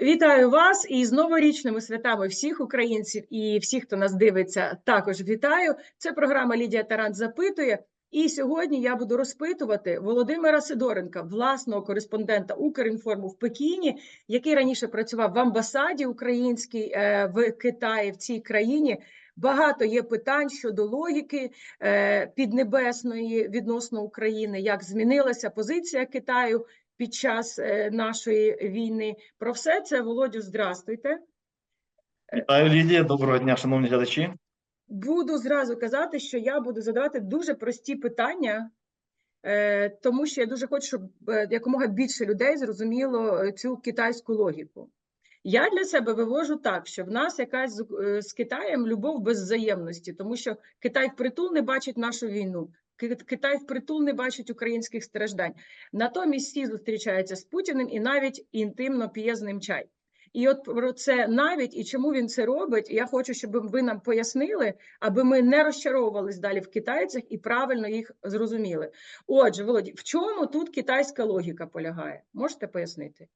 Вітаю вас і з новорічними святами всіх українців і всіх, хто нас дивиться, також вітаю. Це програма Лідія Тарант запитує. І сьогодні я буду розпитувати Володимира Сидоренка, власного кореспондента Укрінформу в Пекіні, який раніше працював в амбасаді українській е, в Китаї в цій країні. Багато є питань щодо логіки е, піднебесної відносно України, як змінилася позиція Китаю під час е, нашої війни. Про все це Володю, здрастуйте. Вітаю, Лідія. Доброго дня, шановні глядачі. Буду зразу казати, що я буду задавати дуже прості питання, е, тому що я дуже хочу, щоб е, якомога більше людей зрозуміло цю китайську логіку. Я для себе вивожу так, що в нас якась з, з Китаєм любов без взаємності, тому що Китай впритул не бачить нашу війну. Ки- Китай впритул не бачить українських страждань. Натомість всі зустрічаються з Путіним і навіть інтимно п'є з ним чай. І от про це навіть і чому він це робить, я хочу, щоб ви нам пояснили, аби ми не розчаровувались далі в китайцях і правильно їх зрозуміли. Отже, Володі, в чому тут китайська логіка полягає? Можете пояснити?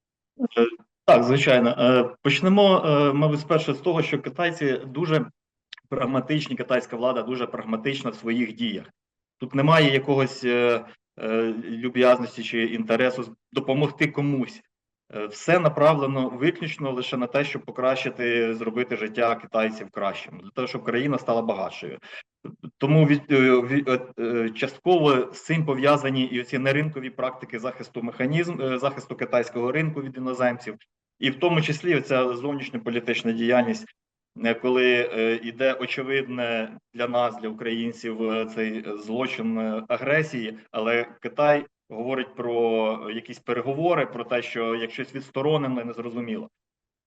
Так, звичайно. Е, Почнемо, е, мабуть, спершу з того, що китайці дуже прагматичні, китайська влада дуже прагматична в своїх діях. Тут немає якогось е, е, люб'язності чи інтересу допомогти комусь. Е, Все направлено виключно лише на те, щоб покращити, зробити життя китайців кращим, для того, щоб країна стала багатшою. Тому від, е, від- е, частково з цим пов'язані і ці неринкові практики захисту механізм захисту китайського ринку від іноземців, і в тому числі ця зовнішньополітична діяльність, коли е, іде очевидне для нас, для українців, е, цей злочин е, агресії, але Китай говорить про якісь переговори, про те, що як щось відсторонено, незрозуміло.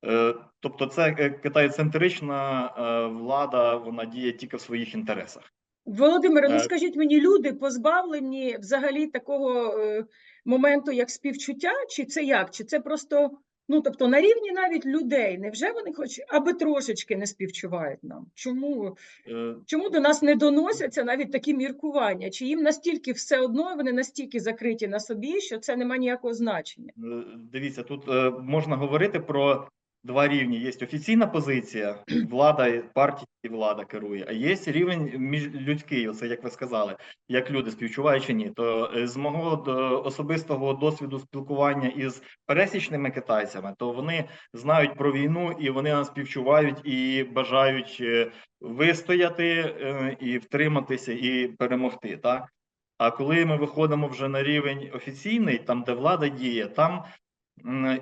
Е, Тобто, це е, китайцентрична е, влада, вона діє тільки в своїх інтересах. Володимире, ну Е. скажіть мені, люди позбавлені взагалі такого е, моменту, як співчуття, чи це як? Чи це просто, ну тобто на рівні навіть людей, невже вони хоч аби трошечки не співчувають нам? Чому? Е, Чому до нас не доносяться навіть такі міркування? Чи їм настільки все одно, вони настільки закриті на собі, що це не має ніякого значення? Е, Дивіться, тут е, можна говорити про два рівні. Є офіційна позиція, влада, партія і влада керує, а є рівень міжлюдський, оце як ви сказали, як люди співчувають чи ні. То е, з мого особистого досвіду спілкування із пересічними китайцями, то вони знають про війну і вони нас співчувають і бажають е, вистояти е, і втриматися і перемогти. Так. А коли ми виходимо вже на рівень офіційний, там де влада діє, там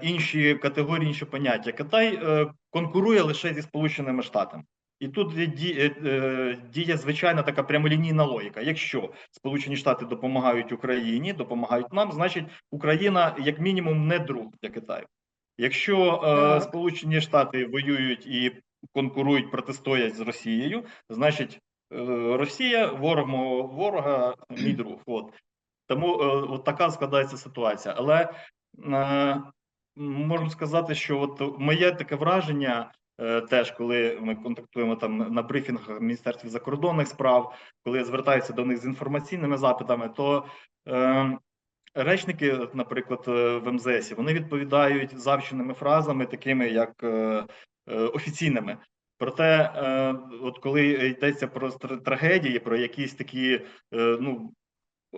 інші категорії, інші поняття. Китай е, конкурує лише зі Сполученими Штатами. І тут е, е, діє звичайна така прямолінійна логіка. Якщо Сполучені Штати допомагають Україні, допомагають нам, значить Україна як мінімум не друг для Китаю. Якщо е, Сполучені Штати воюють і конкурують, протистоять з Росією, значить е, Росія ворог мого ворога, мій друг. От тому е, от така складається ситуація. Але можу сказати, що от моє таке враження. е, Теж коли ми контактуємо там на брифінгах Міністерстві закордонних справ, коли звертаються до них з інформаційними запитами, то е, речники, наприклад, е, в МЗС, вони відповідають завченими фразами, такими як е, е, офіційними. Проте, е, от коли йдеться про трагедії, про якісь такі, е, ну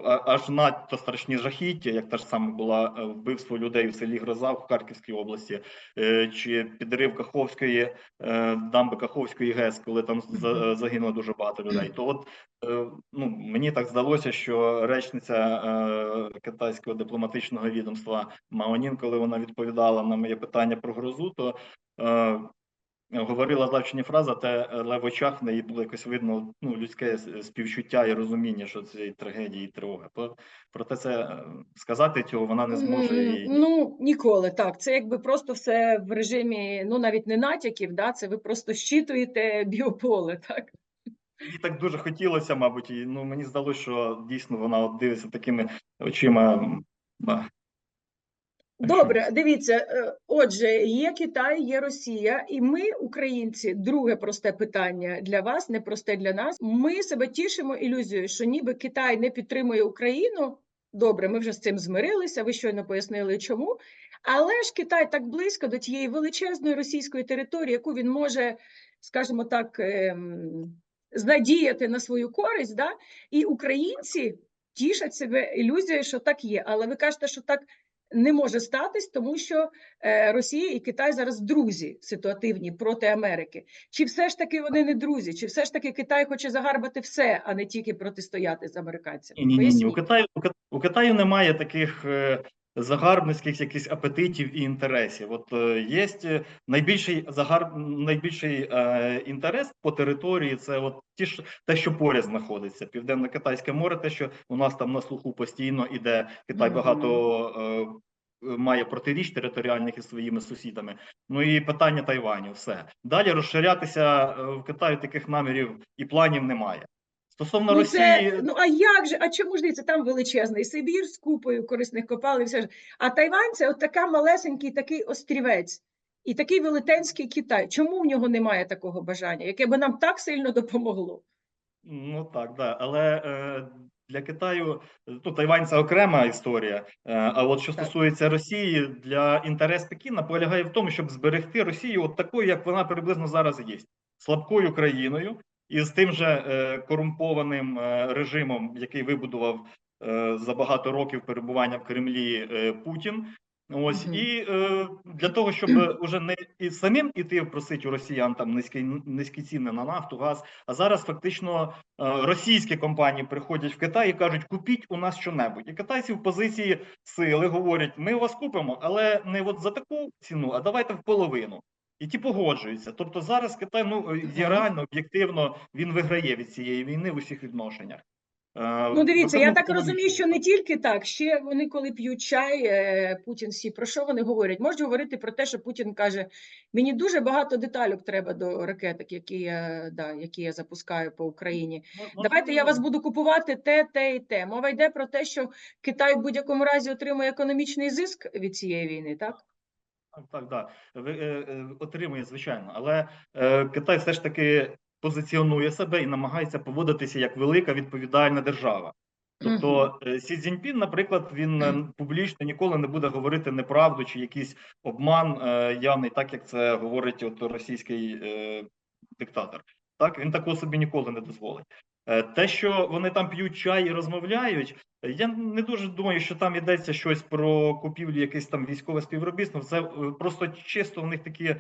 аж надто страшні жахіття, як та ж саме була е, вбивство людей в селі Гроза в Харківській області, е, чи підрив Каховської е, дамби Каховської ГЕС, коли там за- загинуло дуже багато людей. То от ну мені так здалося, що речниця китайського дипломатичного відомства Маонін, коли вона відповідала на моє питання про грозу, то говорила завчені фрази, те але в очах в неї було якось видно ну, людське співчуття і розуміння, що цієї трагедії і тривоги. Проте це е, сказати цього вона не зможе і Ну, ніколи так. Це якби просто все в режимі, ну навіть не натяків, да, це ви просто щитуєте біополе, так? їй так дуже хотілося, мабуть, і ну мені здалося, що дійсно вона от дивиться такими очима. Добре, дивіться. е, Отже, є Китай, є Росія, і ми, українці, друге просте питання для вас, не просте для нас. Ми себе тішимо ілюзією, що ніби Китай не підтримує Україну, Добре, ми вже з цим змирилися. Ви щойно пояснили, чому. Але ж Китай так близько до тієї величезної російської території, яку він може, скажімо так, ем, знадіяти на свою користь, да? і українці тішать себе ілюзією, що так є. Але ви кажете, що так не може статись, тому що е, Росія і Китай зараз друзі ситуативні проти Америки. Чи все ж таки вони не друзі? Чи все ж таки Китай хоче загарбати все, а не тільки протистояти з американцями? Ні, ні, ні, ні. У Китаю у, Китаю немає таких е, загарбницьких якихось апетитів і інтересів. От е, є найбільший загар, найбільший е, інтерес по території. Це от ті ж те, що поряд знаходиться. Південно-Китайське море, те, що у нас там на слуху постійно іде. Китай багато. Е, Має протиріч територіальних із своїми сусідами. Ну і питання Тайваню. Все далі розширятися е, в Китаї таких намірів і планів немає. Стосовно Ну, Росії, це, ну а як же? А чому ж дивіться, там величезний Сибір з купою корисних копалин, все ж. А Тайвань це от така малесенький такий острівець і такий велетенський Китай. Чому в нього немає такого бажання, яке би нам так сильно допомогло? Ну так, да. Але е, для Китаю ну, Тайвань це окрема історія. Е, а от що Так. стосується Росії, для інтерес Пекіна полягає в тому, щоб зберегти Росію от такою, як вона приблизно зараз є, слабкою країною і з тим же е, корумпованим е, режимом, який вибудував е, за багато років перебування в Кремлі Путін. Ось і е, для того, щоб уже не і самим іти просити у росіян там низькі низькі ціни на нафту, газ. А зараз фактично е, російські компанії приходять в Китай і кажуть: купіть у нас що-небудь. І китайці в позиції сили говорять: ми вас купимо, але не от за таку ціну, а давайте в половину. І ті погоджуються. Тобто зараз Китай ну є реально об'єктивно він виграє від цієї війни в усіх відношеннях. Е, Ну, дивіться, я так розумію, що не тільки так. Ще вони, коли п'ють чай, е, Путін всі про що вони говорять? Можуть говорити про те, що Путін каже: мені дуже багато деталюк треба до ракеток, які я да, які я запускаю по Україні. Ну, Давайте я вас буду купувати те, те і те. Мова йде про те, що Китай в будь-якому разі отримує економічний зиск від цієї війни, так? Так, так, да. Ви, е, е, отримує, звичайно. Але е, Китай все ж таки позиціонує себе і намагається поводитися як велика відповідальна держава. Тобто Сі Цзіньпін, наприклад, він публічно ніколи не буде говорити неправду чи якийсь обман е, явний, так як це говорить от російський е, диктатор. Так він такого собі ніколи не дозволить. Е, Те, що вони там п'ють чай і розмовляють, я не дуже думаю, що там йдеться щось про купівлю якесь там військове співробітництво. Це е, просто чисто у них такі е,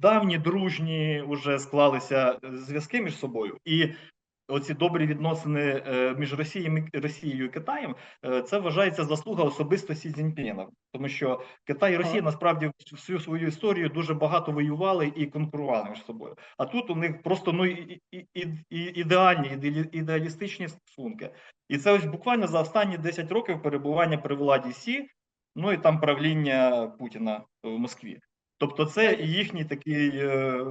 давні, дружні вже склалися зв'язки між собою. І оці добрі відносини е, між Росією, Росією і Китаєм, е, це вважається заслуга особисто Сі Цзіньпіна. Тому що Китай і Росія насправді всю свою історію дуже багато воювали і конкурували між собою. А тут у них просто ну і, і, і, ідеальні, ідеалі- ідеалістичні стосунки. І це ось буквально за останні 10 років перебування при владі Сі, ну і там правління Путіна в Москві. Тобто, це їхній такий е,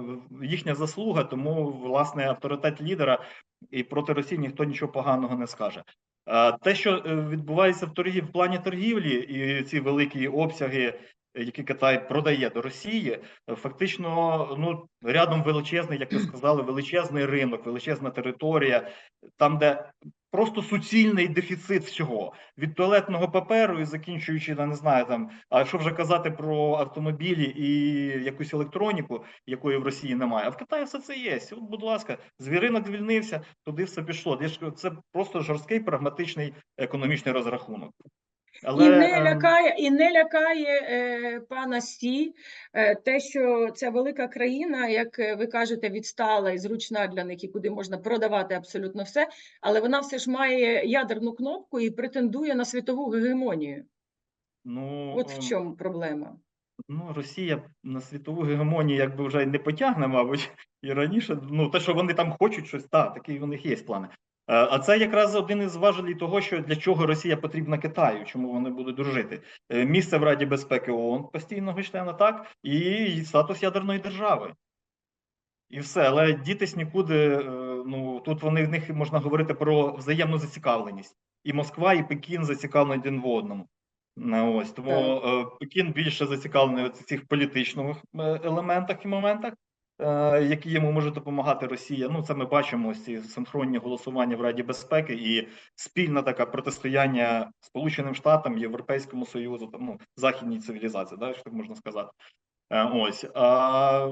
їхня заслуга, тому власне авторитет лідера і проти Росії ніхто нічого поганого не скаже. А те, що е, відбувається в торгів в плані торгівлі, і ці великі обсяги, е, які Китай продає до Росії, е, фактично ну рядом величезний, як ви сказали, величезний ринок, величезна територія, там, де просто суцільний дефіцит всього від туалетного паперу і закінчуючи, я не знаю там. А що вже казати про автомобілі і якусь електроніку, якої в Росії немає. А в Китаї все це є. От, будь ласка, звіринок звільнився, туди все пішло. Це просто жорсткий прагматичний економічний розрахунок. І не е, лякає, і не лякає е, пана Сі е, те, що ця велика країна, як е, ви кажете, відстала і зручна для них, і куди можна продавати абсолютно все, але вона все ж має ядерну кнопку і претендує на світову гегемонію. ну, От в ем, чому проблема. Ну, Росія на світову гегемонію якби вже не потягне, мабуть, і раніше. Ну, те, що вони там хочуть щось, так, такі у них є плани. Е, А це якраз один із важелей того, що для чого Росія потрібна Китаю, чому вони будуть дружити. Е, Місце в Раді безпеки ООН постійного члена, так, і статус ядерної держави. І все, але дітись нікуди. е, Ну тут вони в них можна говорити про взаємну зацікавленість. І Москва, і Пекін зацікавлені один в одному. Ось тому е, Пекін більше зацікавлений в цих політичних елементах і моментах. Е, які йому може допомагати Росія. Ну, це ми бачимо ось ці синхронні голосування в Раді безпеки і спільна така протистояння Сполученим Штатам, Європейському Союзу, ну західній цивілізації, да, так можна сказати. Е, Ось а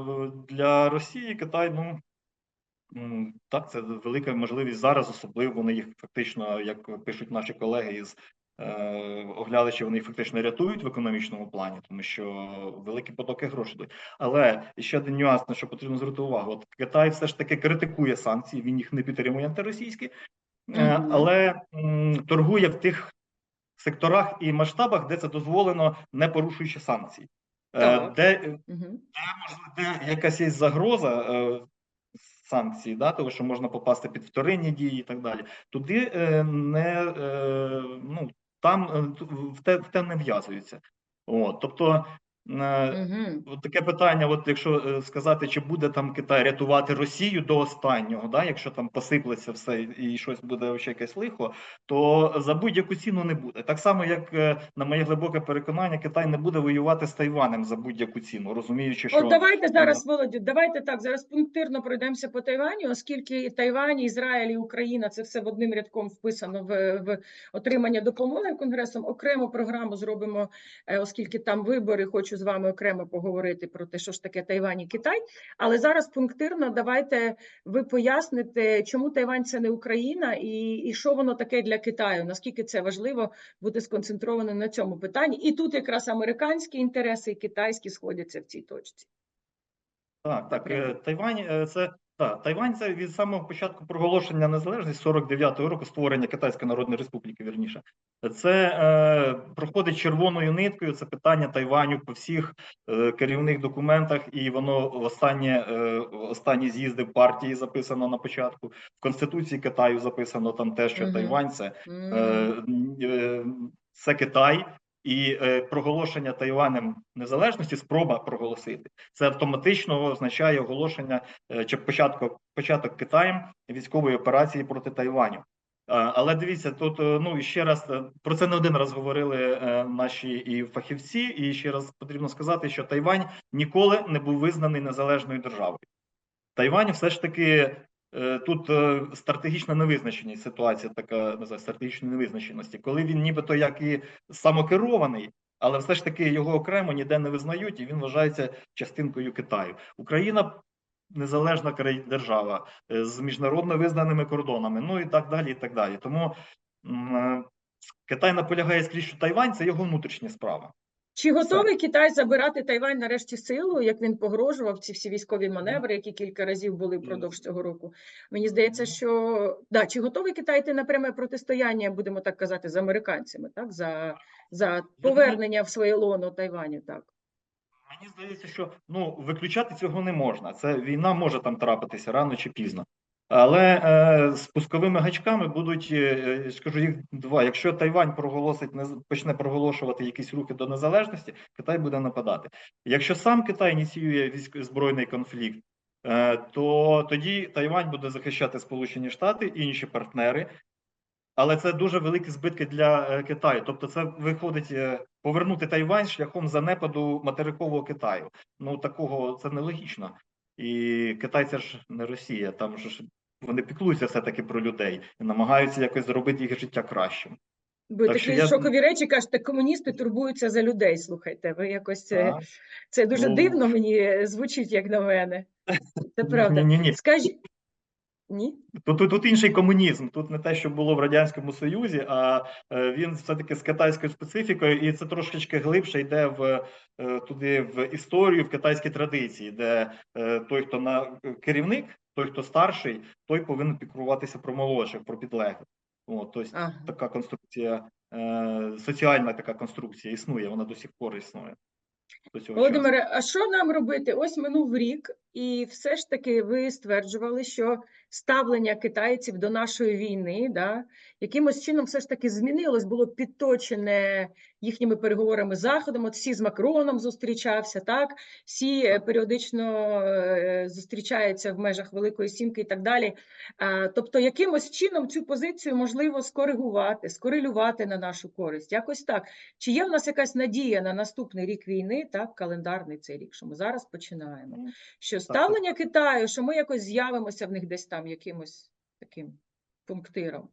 для Росії Китай, ну так, це велика можливість зараз, особливо вони їх фактично, як пишуть наші колеги із оглядачі, вони їх фактично рятують в економічному плані, тому що великі потоки грошей. Але ще один нюанс, на що потрібно звернути увагу: от Китай все ж таки критикує санкції, він їх не підтримує антиросійські, е, але торгує в тих секторах і масштабах, де це дозволено, не порушуючи санкцій. Е. Де е, можливо, де якась є загроза е, санкцій, да, того, що можна попасти під вторинні дії і так далі. Туди е, не е, ну там е, в те, в те не в'язуються. Тобто. От таке питання: от якщо е, сказати, чи буде там Китай рятувати Росію до останнього, да, якщо там посиплеться все і щось буде ще якесь лихо, то за будь-яку ціну не буде. Так само, як е, на моє глибоке переконання, Китай не буде воювати з Тайванем за будь-яку ціну, розуміючи, що От давайте зараз, Володю, давайте так, зараз пунктирно пройдемося по Тайваню, оскільки і Тайвань, Ізраїль, і Україна це все в одним рядком вписано в, в отримання допомоги Конгресом. Окрему програму зробимо, оскільки там вибори, хочу з вами окремо поговорити про те, що ж таке Тайвань і Китай. Але зараз пунктирно давайте ви поясните, чому Тайвань це не Україна, і, і що воно таке для Китаю, наскільки це важливо бути сконцентровано на цьому питанні. І тут якраз американські інтереси і китайські сходяться в цій точці. Так, так. Е, Тайвань е, це так, Тайвань це від самого початку проголошення незалежності 49-го року створення Китайської Народної Республіки. Вірніше, це е, проходить червоною ниткою. Це питання Тайваню по всіх е, керівних документах, і воно в останнє е, останні з'їзди партії записано на початку. В конституції Китаю записано там те, що. Тайвань це Е, е, це Китай і е, проголошення Тайванем незалежності, спроба проголосити, це автоматично означає оголошення е, чи початку початок Китаєм військової операції проти Тайваню. Е, Але дивіться, тут е, ну ще раз е, про це не один раз говорили е, наші і фахівці, і ще раз потрібно сказати, що Тайвань ніколи не був визнаний незалежною державою. Тайвань все ж таки тут е, стратегічна невизначеність, ситуація така знаю, стратегічної невизначеності, коли він нібито як і самокерований, але все ж таки його окремо ніде не визнають, і він вважається частинкою Китаю. Україна незалежна держава е, з міжнародно визнаними кордонами, ну і так далі. і так далі. Тому е, Китай наполягає скрізь, що Тайвань це його внутрішня справа. Чи готовий Китай забирати Тайвань нарешті силою, як він погрожував ці всі військові маневри, які кілька разів були впродовж цього року? Мені здається, що да, чи готовий Китай йти на пряме протистояння, будемо так казати, з американцями, так за, за повернення в своє лоно Тайваню, так. Мені здається, що ну виключати цього не можна. Це війна може там трапитися рано чи пізно. Але е, з пусковими гачками будуть, е, е, скажу їх два. Якщо Тайвань проголосить нез- почне проголошувати якісь рухи до незалежності, Китай буде нападати. Якщо сам Китай ініціює військ збройний конфлікт, е, то тоді Тайвань буде захищати Сполучені Штати і інші партнери. Але це дуже великі збитки для е, Китаю. Тобто, це виходить е, повернути Тайвань шляхом занепаду материкового Китаю. Ну такого це нелогічно. І Китай це ж не Росія. Там ж вони піклуються все таки про людей і намагаються якось зробити їх життя кращим. Бо Так такі я- шокові речі кажете, комуністи турбуються за людей. Слухайте, ви якось е, це дуже Ну, дивно мені звучить, як на мене. Це правда. Ні, ні, ні. Скажіть. Ні? Тут, тут, тут інший комунізм. Тут не те, що було в радянському союзі, а е, він все таки з китайською специфікою, і це трошечки глибше йде в е, туди в історію, в китайські традиції, де е, той, хто на керівник, той, хто старший, той повинен піклуватися про молодших, про підлеглих. От, тобто Ага. така конструкція, соціальна така конструкція існує, вона до сих пор існує. Володимире, а що нам робити? Ось минув рік, і все ж таки ви стверджували, що ставлення китайців до нашої війни, да, якимось чином все ж таки змінилось, було підточене їхніми переговорами з Заходом. От всі з Макроном зустрічався, так всі е, періодично е, зустрічаються в межах Великої Сімки і так далі. Тобто, якимось чином цю позицію можливо скоригувати, скорелювати на нашу користь. Якось так. Чи є в нас якась надія на наступний рік війни, так, календарний цей рік, що ми зараз починаємо? Що ставлення Китаю, що ми якось з'явимося в них десь там якимось таким пунктиром?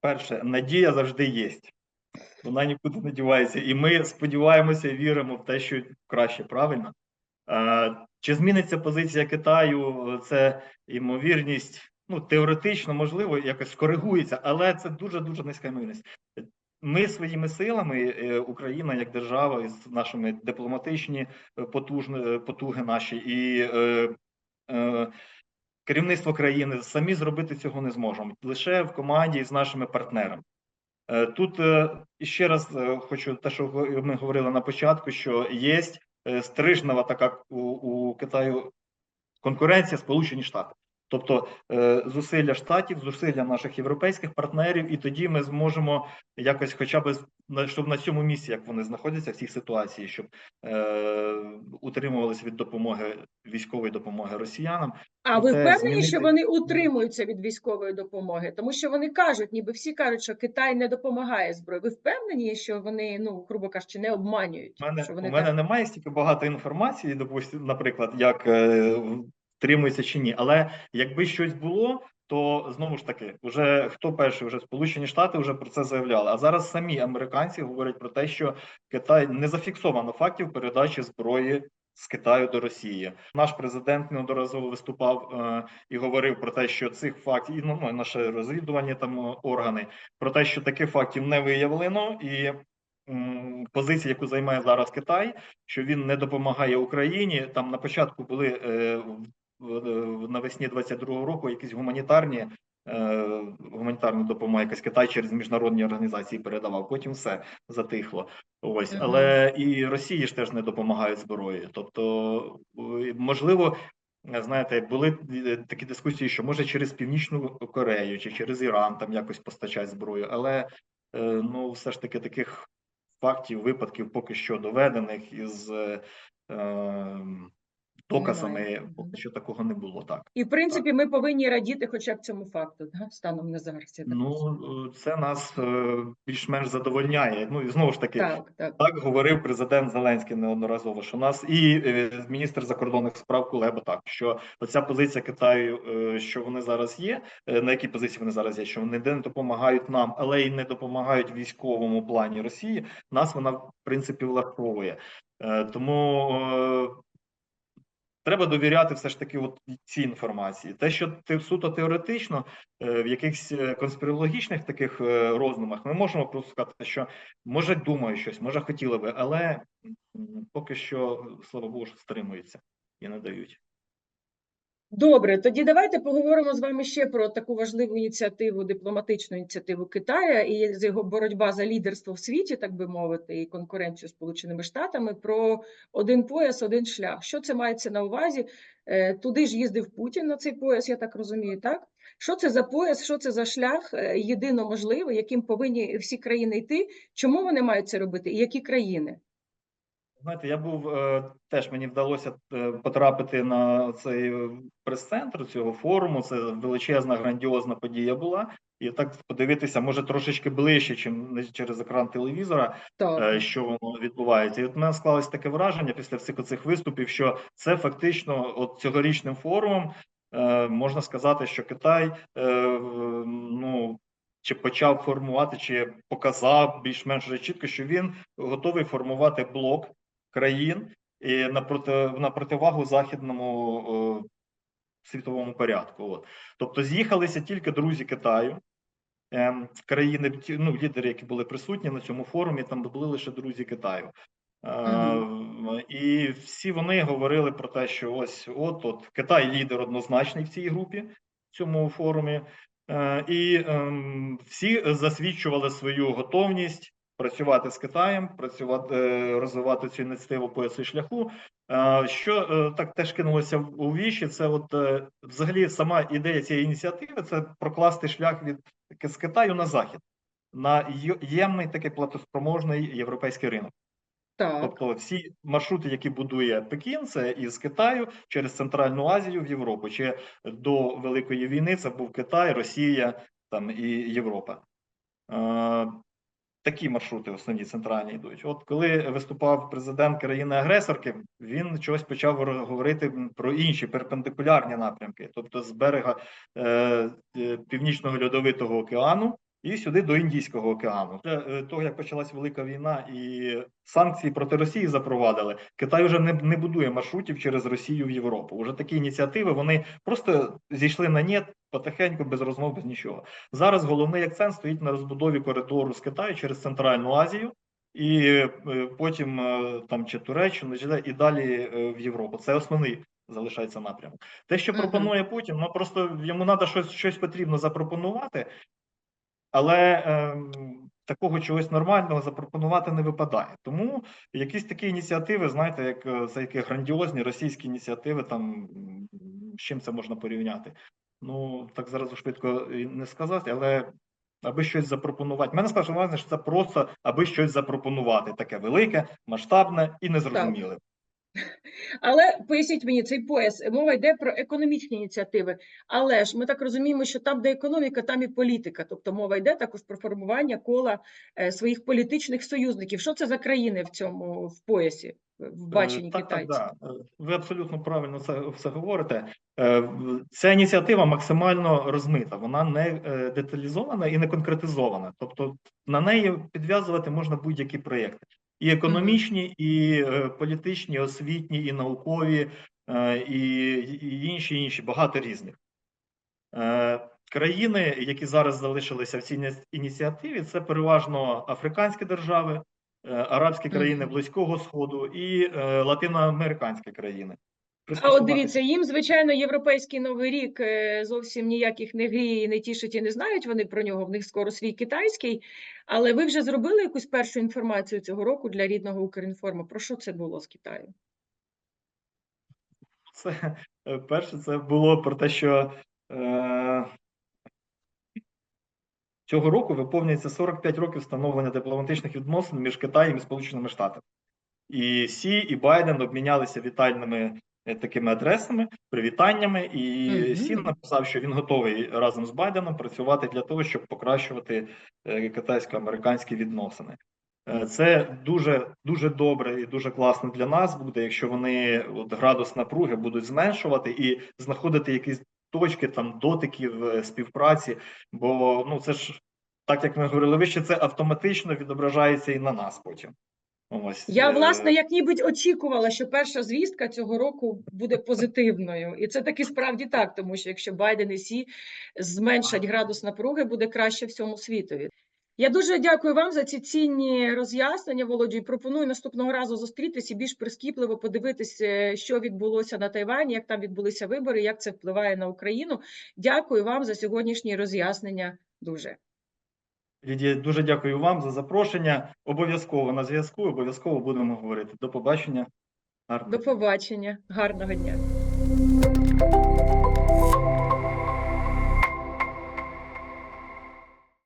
Перше, надія завжди є. Вона нікуди не дівається. І ми сподіваємося віримо в те, що краще, правильно? Е, Чи зміниться позиція Китаю? Це ймовірність, ну, теоретично, можливо, якось скоригується, але це дуже-дуже низька ймовірність. Ми своїми силами, е, Україна як держава, із нашими дипломатичні е, потужні, потуги наші і е, е, керівництво країни самі зробити цього не зможемо. Лише в команді з нашими партнерами. Е, Тут е, ще раз е, хочу те, що ми говорили на початку, що є стрижнева така у, у Китаю конкуренція Сполучені Штати. Тобто е, зусилля штатів, зусилля наших європейських партнерів, і тоді ми зможемо якось, хоча б щоб на цьому місці, як вони знаходяться в цій ситуації, щоб е, утримувалися від допомоги військової допомоги росіянам. А ви впевнені, що вони утримуються від військової допомоги? Тому що вони кажуть, ніби всі кажуть, що Китай не допомагає зброї. Ви впевнені, що вони, ну грубо кажучи, не обманюють? У мене, що у вони мене так... немає стільки багато інформації, допустим, наприклад, як е, втримується чи ні. Але якби щось було, то знову ж таки, вже хто перший, вже Сполучені Штати вже про це заявляли. А зараз самі американці говорять про те, що Китай не зафіксовано фактів передачі зброї. З Китаю до Росії наш президент неодноразово виступав е, і говорив про те, що цих фактів і ну, ну, наше розвідування там е, органи про те, що таких фактів не виявлено, і позиція, яку займає зараз Китай, що він не допомагає Україні. Там на початку були е, навесні 22-го року якісь гуманітарні. е, Гуманітарну допомогу якась Китай через міжнародні організації передавав. Потім все затихло. Ось, але і Росії ж теж не допомагають зброєю. Тобто, е, можливо, знаєте, були е, такі дискусії, що може через Північну Корею чи через Іран там якось постачати зброю, але ну все ж таки таких фактів, випадків поки що доведених із е, ем, доказами. Що такого не було так. І в принципі, ми повинні радіти хоча б цьому факту, да? станом на зараз. Я так Ну розумію. е, це нас е, більш-менш задовольняє. Ну і знову ж таки, так, так. Так говорив президент Зеленський неодноразово, що нас і е, міністр закордонних справ Кулеба так, що оця позиція Китаю, що вони зараз є, на якій позиції вони зараз є, що вони не допомагають нам, але й не допомагають військовому плані Росії. Нас вона в принципі влаштовує. Тому треба довіряти все ж таки от цій інформації. Те, що ти суто теоретично е, в якихось е, конспірологічних таких е, роздумах, ми можемо просто сказати, що може думаю щось, може хотіли би, але поки що, слава Богу, стримуються і не дають. Добре, тоді давайте поговоримо з вами ще про таку важливу ініціативу, дипломатичну ініціативу Китаю і з його боротьба за лідерство в світі, так би мовити, і конкуренцію з Сполученими Штатами про один пояс, один шлях. Що це мається на увазі? Е, Туди ж їздив Путін на цей пояс, я так розумію, так? Що це за пояс, що це за шлях е, єдино можливий, яким повинні всі країни йти? Чому вони мають це робити? І які країни? Знаєте, я був е, теж мені вдалося е, потрапити на цей е, прес-центр цього форуму. Це величезна грандіозна подія була. І так подивитися, може трошечки ближче, чим не через екран телевізора, Так. що воно відбувається. І от мене склалось таке враження після всіх оцих виступів, що це фактично от цьогорічним форумом можна сказати, що Китай ну. Чи почав формувати, чи показав більш-менш чітко, що він готовий формувати блок країн і на проти на противагу західному е, світовому порядку. От. Тобто з'їхалися тільки друзі Китаю, ем, країни, ну, лідери, які були присутні на цьому форумі, там були лише друзі Китаю. Е, І всі вони говорили про те, що ось от от Китай лідер однозначний в цій групі, в цьому форумі, Е, і ем, всі засвідчували свою готовність працювати з Китаєм, працювати, е, розвивати цю ініціативу пояси шляху. Е, Що е, так теж кинулося у вічі, це от взагалі сама ідея цієї ініціативи це прокласти шлях від з Китаю на захід, на ємний такий платоспроможний європейський ринок. Так. Тобто всі маршрути, які будує Пекін, це із Китаю через Центральну Азію в Європу. Чи до Великої війни це був Китай, Росія там і Європа. Такі маршрути основні центральні йдуть. От коли виступав президент країни-агресорки, він чогось почав говорити про інші перпендикулярні напрямки, тобто з берега е, е, Північного Льодовитого океану і сюди до Індійського океану. Після е, того, як почалась велика війна і санкції проти Росії запровадили, Китай вже не, не будує маршрутів через Росію в Європу. Уже такі ініціативи вони просто зійшли на нет потихеньку, без розмов, без нічого. Зараз головний акцент стоїть на розбудові коридору з Китаю через Центральну Азію. І е, потім е, там чи Туреччину, чи і далі в Європу. Це основний залишається напрямок. Те, що пропонує Путін, ну просто йому треба щось, щось потрібно запропонувати, але ем, такого чогось нормального запропонувати не випадає. Тому якісь такі ініціативи, знаєте, як е, це які грандіозні російські ініціативи, там з чим це можна порівняти? Ну так зараз швидко не сказати, але аби щось запропонувати. Мене спершу що це просто аби щось запропонувати, таке велике, масштабне і незрозуміле. Але поясніть мені, цей пояс, мова йде про економічні ініціативи. Але ж ми так розуміємо, що там, де економіка, там і політика. Тобто мова йде також про формування кола е, своїх політичних союзників. Що це за країни в цьому в поясі, в баченні Е, так, так, китайців? да. Е, Ви абсолютно правильно це все говорите. Ця ініціатива максимально розмита, вона не деталізована і не конкретизована. Тобто на неї підв'язувати можна будь-які проєкти. І економічні, і е, політичні, і освітні, і наукові, е, і, і інші, інші, багато різних. Е, Країни, які зараз залишилися в цій ініціативі, це переважно африканські держави, арабські країни Близького Сходу і латиноамериканські країни. А от дивіться, їм, звичайно, європейський новий рік е, зовсім ніяких не гріє і не тішить, і не знають вони про нього. В них скоро свій китайський. Але ви вже зробили якусь першу інформацію цього року для рідного Укрінформу. Про що це було з Китаю? Це е, перше, це було про те, що е, цього року виповнюється 45 років встановлення дипломатичних відносин між Китаєм і Сполученими Штатами. І Сі, і Байден обмінялися вітальними такими адресами, привітаннями. І Мгм. Сі написав, що він готовий разом з Байденом працювати для того, щоб покращувати е, китайсько-американські відносини. Е, Це дуже дуже добре і дуже класно для нас буде, якщо вони от, градус напруги будуть зменшувати і знаходити якісь точки там дотиків е, співпраці. Бо ну це ж так як ми говорили вище, це автоматично відображається і на нас потім. Ось Я, е, власне, як нібудь очікувала, що перша звістка цього року буде позитивною. І це таки справді так, тому що якщо Байден і Сі зменшать градус напруги, буде краще всьому світові. Я дуже дякую вам за ці цінні роз'яснення, Володю, і пропоную наступного разу зустрітися і більш прискіпливо подивитися, що відбулося на Тайвані, як там відбулися вибори, як це впливає на Україну. Дякую вам за сьогоднішні роз'яснення. Дуже. Лідія, дуже дякую вам за запрошення. Обов'язково на зв'язку, обов'язково будемо говорити. До побачення. Гарного До побачення, гарного дня.